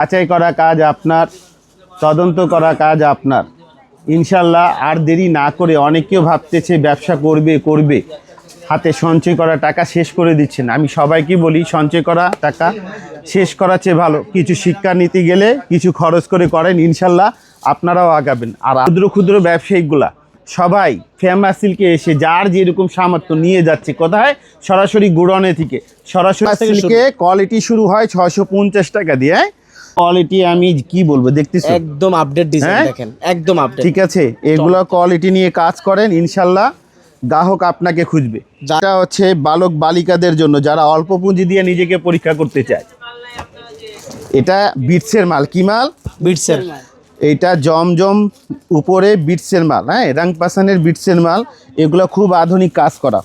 যাচাই করা কাজ আপনার তদন্ত করা কাজ আপনার। ইনশাল্লাহ আর দেরি না করে অনেকেও ভাবতেছে ব্যবসা করবে করবে। হাতে সঞ্চয় করা টাকা শেষ করে দিচ্ছেন। আমি সবাইকে বলি সঞ্চয় করা টাকা শেষ করার চেয়ে ভালো। কিছু শিক্ষা নিতে গেলে কিছু খরচ করে করেন ইনশাল্লাহ আপনারাও আগাবেন। আর ক্ষুদ্র ক্ষুদ্র ব্যবসায়িকগুলা সবাই ফেমাস সিল্কে এসে যার যেরকম সামর্থ্য নিয়ে যাচ্ছে কোথায়? সরাসরি গুড়নে থেকে। সরাসরি থেকে সিল্কে কোয়ালিটি শুরু হয় ছশো পঞ্চাশ টাকা দিয়ে কোয়ালিটি আমি কি বলব দেখতেছি? একদম আপডেট ডিজাইন হ্যাঁ? দেখেন একদম আপডেট ঠিক আছে এগুলো কোয়ালিটি নিয়ে কাজ করেন ইনশাল্লাহ গ্রাহক আপনাকে খুঁজবে। যারা হচ্ছে বালক বালিকাদের জন্য যারা অল্প পুঁজি দিয়ে নিজেকে পরীক্ষা করতে চায়। এটা বিটসের মাল কি মাল? বিটসের এইটা জমজম উপরে বিটসের মাল হ্যাঁ? রাংপাসানের বিটসের মাল এগুলো খুব আধুনিক কাজ করা।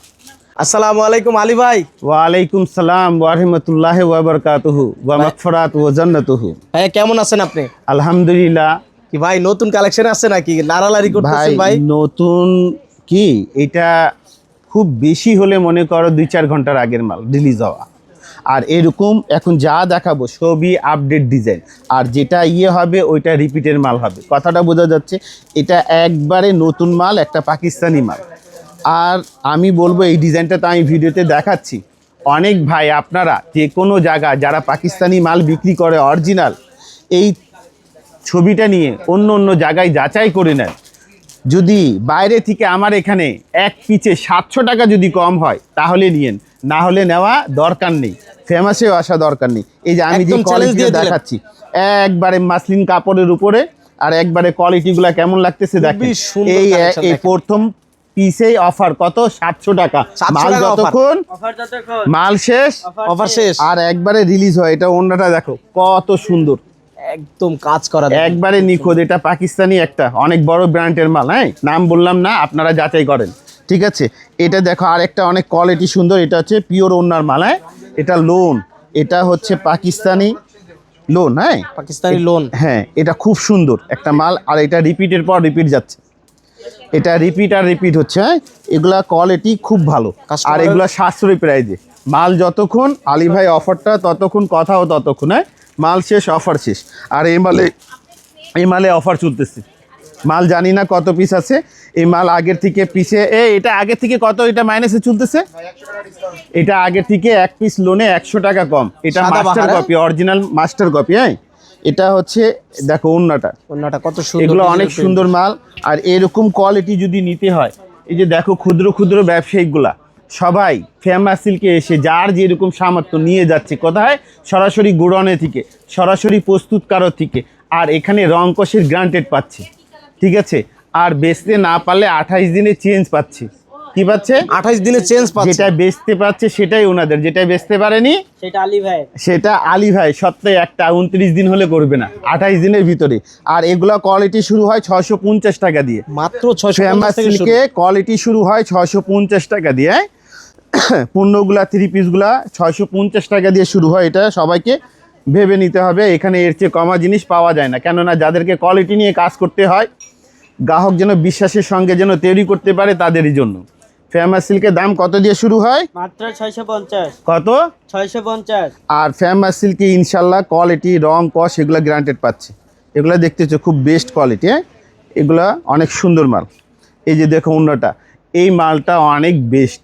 আসসালামু আলাইকুম আলী ভাই। ওয়ালাইকুম সালাম ওয়ারহমতুল্লাহ ওয়াবারকাতুহু ওয়া মাগফিরাত ওয়া জান্নাতুহু। ভাই কেমন আছেন আপনি? আলহামদুলিল্লাহ। কি ভাই নতুন কালেকশন আছে নাকি? লারালারি করতেছেন ভাই নতুন কি? এটা খুব বেশি হলে মনে করো দুই চার ঘণ্টার আগের মাল রিলিজ হওয়া। আর এরকম এখন যা দেখাবো সবই আপডেট ডিজাইন আর যেটা ইয়ে হবে ওইটা রিপিটের মাল হবে। কথাটা বোঝা যাচ্ছে এটা একবারে নতুন মাল একটা পাকিস্তানি মাল। আর আমি বলব এই ডিজাইনটা তো আমি ভিডিওতে দেখাচ্ছি। অনেক ভাই আপনারা যে কোনো জায়গা যারা পাকিস্তানি মাল বিক্রি করে অরিজিনাল এই ছবিটা নিয়ে অন্য অন্য জায়গায় যাচাই করে নেন। যদি বাইরে থেকে আমার এখানে এক পিচে সাতশো টাকা যদি কম হয় তাহলে নিয়েন। না হলে নেওয়া দরকার নেই। ফেমাসেও আসা দরকার নেই। এই যে আমি যে কোয়ালিটি দেখাচ্ছি একবারে মাসলিন কাপড়ের উপরে আর একবারে কোয়ালিটিগুলো কেমন লাগতেছে দেখেন। এই। প্রথম পিসেই অফার। কত? সাতশো টাকা। মাল যতক্ষণ মাল শেষ। অফার শেষ। আর একবারে রিলিজ হয়। এটা অন্যটা দেখো কত সুন্দর। একদম কাজ করা একবারে নিখোঁজ এটা পাকিস্তানি একটা অনেক বড় ব্র্যান্ডের মাল হ্যাঁ? নাম বললাম না আপনারা যাচাই করেন। ঠিক আছে? এটা দেখো আর একটা অনেক কোয়ালিটি সুন্দর। এটা হচ্ছে পিওর ওনার মাল হ্যাঁ? এটা লোন এটা হচ্ছে পাকিস্তানি লোন হ্যাঁ? পাকিস্তানি লোন হ্যাঁ এটা খুব সুন্দর একটা মাল। আর এটা রিপিটের পর রিপিট যাচ্ছে। এটা রিপিট আর রিপিট হচ্ছে হ্যাঁ? এগুলা কোয়ালিটি খুব ভালো। আর এগুলা সাশ্রয়ী প্রাইজে মাল যতক্ষণ আলী ভাই অফারটা ততক্ষণ কথাও ততক্ষণ হ্যাঁ? মাল শেষ অফার শেষ। আর এই মালে এই মালে অফার চলতেছে। মাল জানি না কত পিস আছে। এই মাল আগের থেকে পিসে এ এটা আগের থেকে কত এটা মাইনাসে চলতেছে? এটা আগের থেকে এক পিস লোনে একশো টাকা কম। এটা মাস্টার হ্যাঁ? কপি অরিজিনাল মাস্টার কপি হ্যাঁ? এটা হচ্ছে দেখো অন্যটা অন্যটা কত সুন্দর এগুলো অনেক সুন্দর মাল আর এরকম কোয়ালিটি যদি নিতে হয় এই যে দেখো ক্ষুদ্র ক্ষুদ্র ব্যবসায়িকগুলা সবাই ফেমাস সিল্কে এসে যার যেরকম সামর্থ্য নিয়ে যাচ্ছে কোথায় সরাসরি গুড়নে থেকে সরাসরি প্রস্তুতকারক থেকে আর এখানে রং কষের গ্রান্টেড পাচ্ছে ঠিক আছে? আর বেচতে না পারলে আঠাইশ দিনে চেঞ্জ পাচ্ছে। কি পাচ্ছে? আঠাইশ দিনে চেঞ্জ পাচ্ছে। যেটা বেচতে পারছে সেটাই ওনাদের যেটা বেচতে পারেনি সেটা আলী ভাই। সেটা আলী ভাই সপ্তাহে একটা উনত্রিশ দিন হলে করবে না আঠাইশ দিনের ভিতরে। আর এগুলা কোয়ালিটি শুরু হয় ছয়শো পঞ্চাশ টাকা দিয়ে। মাত্র ছয়শো ফেমাস থেকে শুরু। কোয়ালিটি শুরু হয় ছয়শো পঞ্চাশ টাকা দিয়ে। পণ্যগুলা থ্রি পিসগুলা ছয়শো পঞ্চাশ টাকা দিয়ে শুরু হয় এটা সবাইকে ভেবে নিতে হবে। এখানে এর চেয়ে কমা জিনিস পাওয়া যায় না কেননা যাদেরকে কোয়ালিটি নিয়ে কাজ করতে হয় গ্রাহক যেন বিশ্বাসের সঙ্গে যেন তৈরি করতে পারে তাদেরই জন্য। ফেমাস সিল্কের দাম কত দিয়ে শুরু হয়? মাত্র ছয়শো পঞ্চাশ। কত? ছয়শো পঞ্চাশ। আর ফেমাস সিল্কি ইনশাল্লাহ কোয়ালিটি রং কস এগুলো গ্রান্টেড পাচ্ছে। এগুলো দেখতেছো খুব বেস্ট কোয়ালিটি হ্যাঁ? এগুলা অনেক সুন্দর মাল। এই যে দেখো অন্যটা এই মালটা অনেক বেস্ট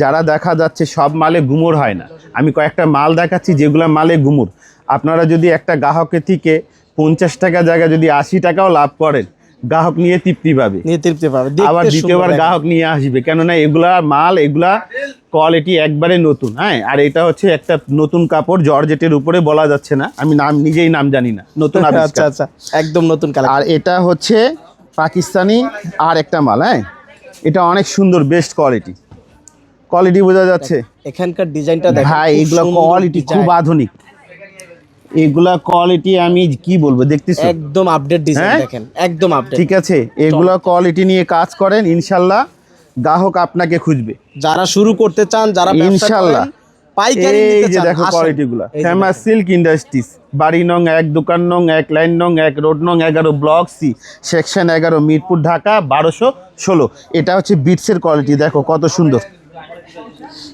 যারা দেখা যাচ্ছে সব মালে গুমর হয় না। আমি কয়েকটা মাল দেখাচ্ছি যেগুলো মালে গুমর। আপনারা যদি একটা গ্রাহকের থেকে পঞ্চাশ টাকা জায়গায় যদি আশি টাকাও লাভ করেন গ্রাহক নিয়ে তৃপ্তি পাবে। নিয়ে তৃপ্তি পাবে। আবার দ্বিতীয়বার গ্রাহক নিয়ে আসবে কেননা এগুলা মাল এগুলা কোয়ালিটি একবারে নতুন হ্যাঁ? আর এটা হচ্ছে একটা নতুন কাপড় জর্জেটের উপরে বলা যাচ্ছে না। আমি নাম নিজেই নাম জানি না। নতুন আচ্ছা আচ্ছা একদম নতুন কালার আর এটা হচ্ছে পাকিস্তানি আর একটা মাল হ্যাঁ? এটা অনেক সুন্দর বেস্ট কোয়ালিটি কোয়ালিটি বোঝা যাচ্ছে? এখানকার ডিজাইনটা ভাই এগুলা কোয়ালিটি খুব আধুনিক। এগুলা কোয়ালিটি আমি কি বলব দেখতেছি? একদম আপডেট ডিজাইন হ্যাঁ? দেখেন একদম আপডেট ঠিক আছে এগুলা কোয়ালিটি নিয়ে কাজ করেন ইনশাল্লাহ গ্রাহক আপনাকে খুঁজবে। যারা শুরু করতে চান যারা ইনশাল্লাহ। পাইকারি নিতে চান দেখো ফেমাস সিল্ক ইন্ডাস্ট্রিজ বাড়ি নং এক দোকান নং এক লাইন নং এক রোড নং এগারো ব্লক সি সেকশন এগারো মিরপুর ঢাকা বারোশো ষোলো। এটা হচ্ছে বিটসের কোয়ালিটি দেখো কত সুন্দর।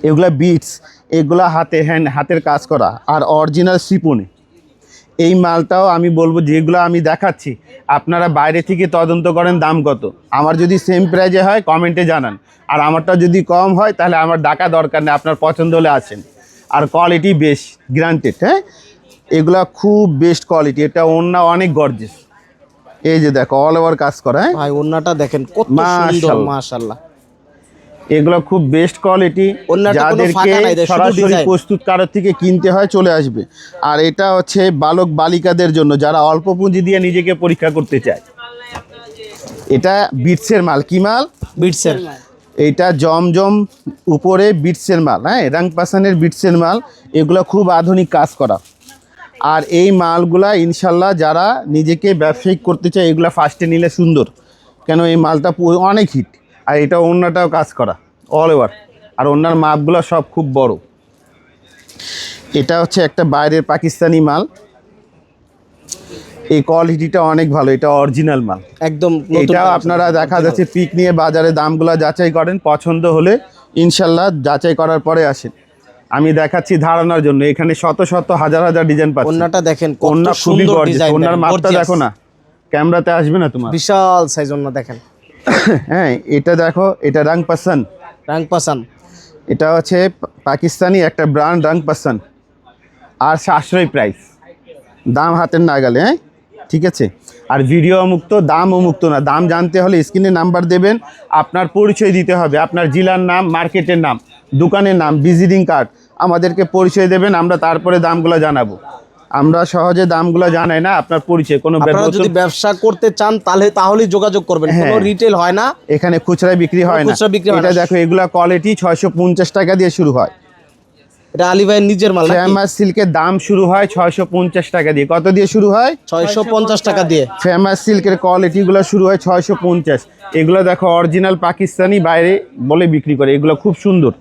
এগুলা বিটস এগুলা হাতে হ্যান্ড হাতের কাজ করা। আর অরিজিনাল সিপনে এই মালটাও আমি বলব যেগুলো আমি দেখাচ্ছি আপনারা বাইরে থেকে তদন্ত করেন দাম কত। আমার যদি সেম প্রাইজে হয় কমেন্টে জানান। আর আমারটা যদি কম হয় তাহলে আমার ডাকা দরকার নেই আপনার পছন্দ হলে আসেন। আর কোয়ালিটি বেশ গ্রান্টেড হ্যাঁ? এগুলা খুব বেস্ট কোয়ালিটি এটা অন্য অনেক গর্জেস এই যে দেখো অল ওভার কাজ করা হ্যাঁ? ভাই ওন্নাটা দেখেন কত সুন্দর মাশাআল্লাহ। এগুলো খুব বেস্ট কোয়ালিটি যাদেরকে সরাসরি design। প্রস্তুত কারোর থেকে কিনতে হয় চলে আসবে। আর এটা হচ্ছে বালক বালিকাদের জন্য যারা অল্প পুঁজি দিয়ে নিজেকে পরীক্ষা করতে চায়। এটা বিটসের মাল কি মাল? বিটসের এইটা জমজম উপরে বিটসের মাল হ্যাঁ? রাং পাসানের বিটসের মাল এগুলো খুব আধুনিক কাজ করা। আর এই মালগুলা ইনশাল্লাহ যারা নিজেকে ব্যবসায়িক করতে চায় এগুলা ফার্স্টে নিলে সুন্দর। কেন এই মালটা অনেক হিট আর এটা অন্যটাও কাজ করা অল ওভার আর অন্যার মাপগুলো সব খুব বড়। এটা হচ্ছে একটা বাইরের পাকিস্তানি মাল। এই কোয়ালিটিটা অনেক ভালো এটা অরিজিনাল মাল। একদম এটাও আপনারা দেখা যাচ্ছে পিক নিয়ে বাজারে দামগুলো যাচাই করেন পছন্দ হলে ইনশাল্লাহ যাচাই করার পরে আসেন। আমি দেখাচ্ছি ধারণার জন্য এখানে শত শত হাজার হাজার ডিজাইন পাচ্ছেন। ওন্নাটা দেখেন ওন্না খুবই সুন্দর গর্জিয়াস ডিজাইন ওনার মাপটা দেখো না ক্যামেরাতে আসবে না তোমার। বিশাল সাইজ ওন্না দেখেন। হ্যাঁ এটা দেখো এটা রাং পাসান রাং পাসান এটা হচ্ছে পাকিস্তানি একটা ব্র্যান্ড রাং পাসান আর সাশ্রয়ী প্রাইস দাম হাতের নাগালে হ্যাঁ ঠিক আছে? আর ভিডিও মুক্ত দাম মুক্ত না। দাম জানতে হলে স্ক্রিনে নাম্বার দেবেন আপনার পরিচয় দিতে হবে। আপনার জেলার নাম মার্কেটের নাম দোকানের নাম ভিজিটিং কার্ড আমাদেরকে পরিচয় দেবেন আমরা তারপরে দামগুলো জানাব। আমরা সহজে দামগুলো জানাই না আপনার পরিচয় কোনো আপনারা যদি ব্যবসা করতে চান তাহলে তাহলে যোগাযোগ করবেন। কোনো হ্যাঁ। রিটেল হয় না। এখানে খুচরায় বিক্রি হয় না। খুচরা বিক্রি হয় এটা দেখো এগুলা কোয়ালিটি ছয়শো পঞ্চাশ টাকা দিয়ে শুরু হয়। এটা আলী ভাইয়ের নিজের মাল ফেমাস সিল্কের দাম শুরু হয় ছয়শো পঞ্চাশ টাকা দিয়ে। কত দিয়ে শুরু হয়? ছয়শো পঞ্চাশ টাকা দিয়ে। ফেমাস সিল্কের কোয়ালিটিগুলো শুরু হয় ছয়শো পঞ্চাশ। এগুলো দেখো অরিজিনাল পাকিস্তানি বাইরে বলে বিক্রি করে। এগুলো খুব সুন্দর।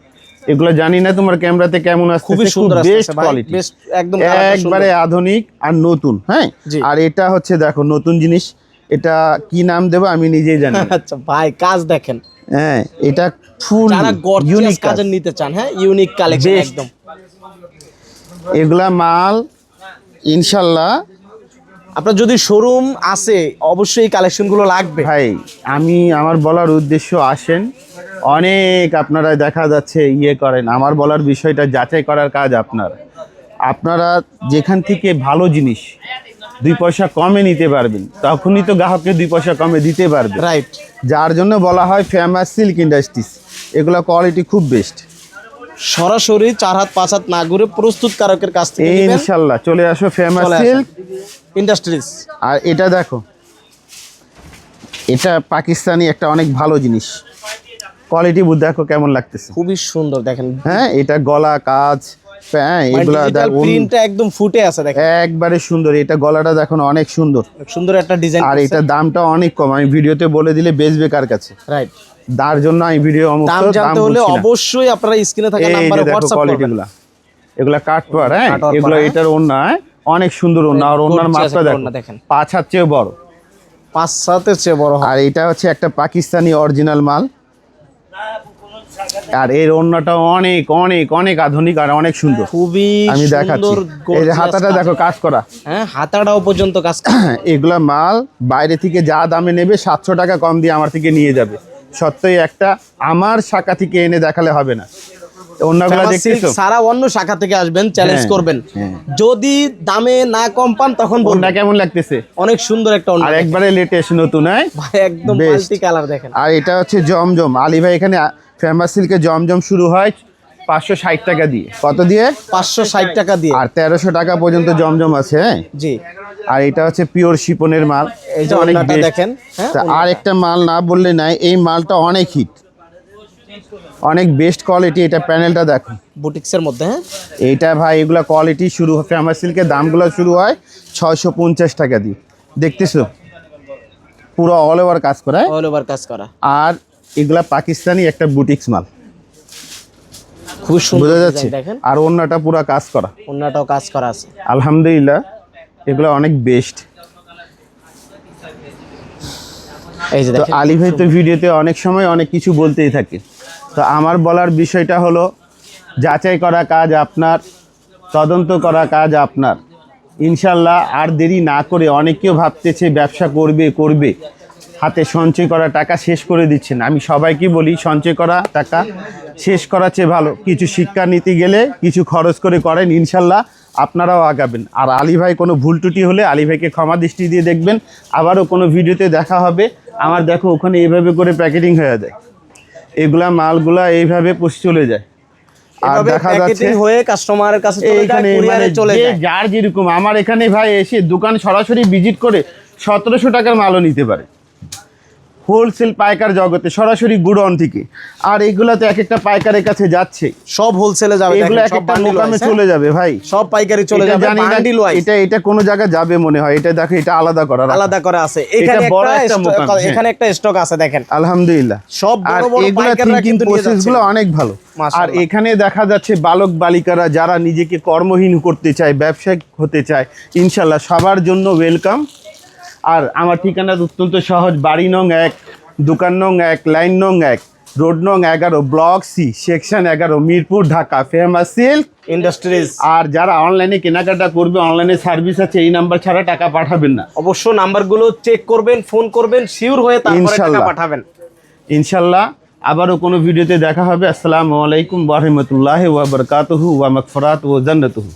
এগুলো জানি না তোমার ক্যামেরাতে কেমন আসছে খুবই সুন্দর বেস্ট কোয়ালিটি একদম একবারে আধুনিক আর নতুন হ্যাঁ? আর এটা হচ্ছে দেখো নতুন জিনিস এটা কি নাম দেবো আমি নিজেই জানি আচ্ছা ভাই কাজ দেখেন। হ্যাঁ এটা ফুল ইউনিক কাজের নিতে চান হ্যাঁ ইউনিক কালেকশন একদম। এগুলা মাল ইনশাল্লাহ আপনার যদি শোরুম আছে অবশ্যই কালেকশনগুলো লাগবে। ভাই আমি আমার বলার উদ্দেশ্য আসেন। অনেক আপনারা দেখা যাচ্ছে ইয়ে করেন। আমার বলার বিষয়টা যাচাই করার কাজ আপনার। আপনারা যেখান থেকে ভালো জিনিস দুই পয়সা কমে নিতে পারবেন তখনই তো গ্রাহককে দুই পয়সা কমে দিতে পারবে রাইট যার জন্য বলা হয় ফেমাস সিল্ক ইন্ডাস্ট্রিজ এগুলো কোয়ালিটি খুব বেস্ট সরাসরি চার হাত পাঁচ হাত না ঘুরে প্রস্তুত কারকের কাছ থেকে ইনশাল্লাহ চলে আসো ফেমাস সিল্ক ইন্ডাস্ট্রিজ আর এটা দেখো। এটা পাকিস্তানি একটা অনেক ভালো জিনিস। কোয়ালিটি বুঝ দেখো কেমন লাগতেছে। খুবই সুন্দর দেখেন। হ্যাঁ এটা গলা কাজ হ্যাঁ এগুলা ডিজিটাল প্রিন্টটা একদম ফুটে আছে দেখেন। একবারে সুন্দর এটা গলাটা দেখো অনেক সুন্দর। সুন্দর একটা ডিজাইন আর এটা দামটা অনেক কম আমি ভিডিওতে বলে দিলে বেচবে কার কাছে। রাইট তার জন্য আমি ভিডিও অমুক দাম জানতে হলে অবশ্যই আপনারা স্ক্রিনে থাকা নাম্বারে হোয়াটসঅ্যাপ করবেন। গুলা। এগুলা কাটপার হ্যাঁ কাটওয়ার এগুলো হ্যাঁ। এটার ওন্না হ্যাঁ? অনেক সুন্দর ওন্না আর মাপটা দেখো ওড়না দেখেন। পাঁচ হাত চেয়েও বড়। পাঁচ সাতের চেয়ে বড় আর এটা হচ্ছে একটা পাকিস্তানি অরিজিনাল মাল। আর এর ওন্নাটা অনেক অনেক অনেক আধুনিক আর অনেক সুন্দর। খুবই আমি দেখাচ্ছি। এই যে হাতাটা দেখো কাজ করা। হ্যাঁ হাতাটাও পর্যন্ত কাজ এগুলা মাল বাইরে থেকে যা দামে নেবে সাতশো টাকা কম দিয়ে আমার থেকে নিয়ে যাবে। সত্যই একটা আমার শাখা থেকে এনে দেখালে হবে না। অন্যগুলো দেখতেছো? সারা অন্য শাখা থেকে আসবেন চ্যালেঞ্জ করবেন। হ্যাঁ। যদি দামে না কম পান তখন ওন্না কেমন লাগতেছে? অনেক সুন্দর একটা আর একবারে লেটেস্ট নতুন হ্যাঁ? একদম মাল্টি কালার দেখেন। আর এটা হচ্ছে জমজম। আলী ভাই এখানে ফেমাস সিল্কে জমজম শুরু হয় পাঁচশো ষাট টাকা দিয়ে। কত দিয়ে? পাঁচশো ষাট টাকা দিয়ে। আর তেরোশো টাকা পর্যন্ত জমজম আছে হ্যাঁ? জি। আর এটা হচ্ছে পিওর শিপনের মাল। এটা অনেক দেখেন, আর একটা মাল না বললে নাই এই মালটা অনেক হিট অনেক বেস্ট কোয়ালিটি এটা প্যানেলটা দেখো। বুটিক্সের মধ্যে হ্যাঁ? এইটা ভাই এগুলো কোয়ালিটি শুরু হয় ফেমাস সিল্কের দামগুলো শুরু হয় ছয়শো পঞ্চাশ টাকা দিয়ে। দেখতেছো? পুরো অল ওভার কাজ করা হ্যাঁ? অল ওভার কাজ করা। আর এগুলা পাকিস্তানি একটা বুটিক্স মাল। খুব সুন্দর বোঝা যাচ্ছে? আর অন্যটা পুরো কাজ করা। অন্যটাও কাজ করা আছে। আলহামদুলিল্লাহ এগুলো অনেক বেস্ট এই যে তো দেখেন। আলী ভাই তো ভিডিওতে অনেক সময় অনেক কিছু বলতেই থাকে। তো আমার বলার বিষয়টা হলো, যাচাই করা কাজ আপনার, তদন্ত করা কাজ আপনার। ইনশাল্লাহ আর দেরি না করে অনেকেও ভাবতেছে ব্যবসা করবে করবে। হাতে সঞ্চয় করা টাকা শেষ করে দিচ্ছেন। আমি সবাইকে বলি, সঞ্চয় করা টাকা শেষ করার চেয়ে ভালো। কিছু শিক্ষা নিতে গেলে কিছু খরচ করে করেন, ইনশাল্লাহ আপনারাও আগাবেন। আর আলী ভাই, কোনো ভুল ত্রুটি হলে আলী ভাইকে ক্ষমা দৃষ্টি দিয়ে দেখবেন। আবারও কোনো ভিডিওতে দেখা হবে। আমার দেখো, ওখানে এভাবে করে প্যাকেটিং হয়ে যায়। এগুলা মালগুলা এইভাবে পুষ চলে যায়। আর দেখা যাচ্ছে হয়ে কাস্টমারের কাছে চলে যায় এইখানে কুরিয়ারে মানে চলে যে যায়। যার যেরকম। আমার এখানে ভাই এসে দোকান সরাসরি ভিজিট করে সতেরোশো টাকার মালও নিতে পারে। হোলসেল পাইকার জগতে সরাসরি গুডন থেকে। আর এগুলা তো এক একটা পাইকারের কাছে যাচ্ছে। সব হোলসেলে যাবে এগুলো এক একটা হ্যাঁ? চলে যাবে ভাই। সব পাইকারি চলে যাবে জানি না, এটা এটা কোনো জায়গায় যাবে মনে হয় এটা দেখো এটা আলাদা করা আলাদা করে আছে। এখানে বড় একটা হ্যাঁ। এখানে একটা স্টক আছে দেখেন। আলহামদুলিল্লাহ। সব বড় বড় পাইকাররা কিন্তু নিয়ে প্রসেসগুলো অনেক ভালো। আর এখানে দেখা যাচ্ছে বালক বালিকারা যারা নিজেকে কর্মহীন করতে চায় ব্যবসায়িক হতে চায় ইনশাল্লাহ সবার জন্য ওয়েলকাম আর আমার ঠিকানা অত্যন্ত সহজ বাড়ি নং এক দোকান নং এক লাইন নং এক রোড নং এগারো ব্লক সি সেকশন এগারো Mirpur Dhaka famous silk industries আর যারা অনলাইনে কেনাকাটা করবে অনলাইনে সার্ভিস আছে এই নাম্বার ছাড়া টাকা পাঠাবেন না। অবশ্য নাম্বারগুলো চেক করবেন ফোন করবেন শিওর হয়ে তারপরে টাকা। পাঠাবেন। ইনশাল্লাহ। আবারও কোনো ভিডিওতে দেখা হবে। আসসালামু আলাইকুম ওয়া বারাকাতুহু ওয়া মাগফিরাত ওয়া জান্নাতুহু।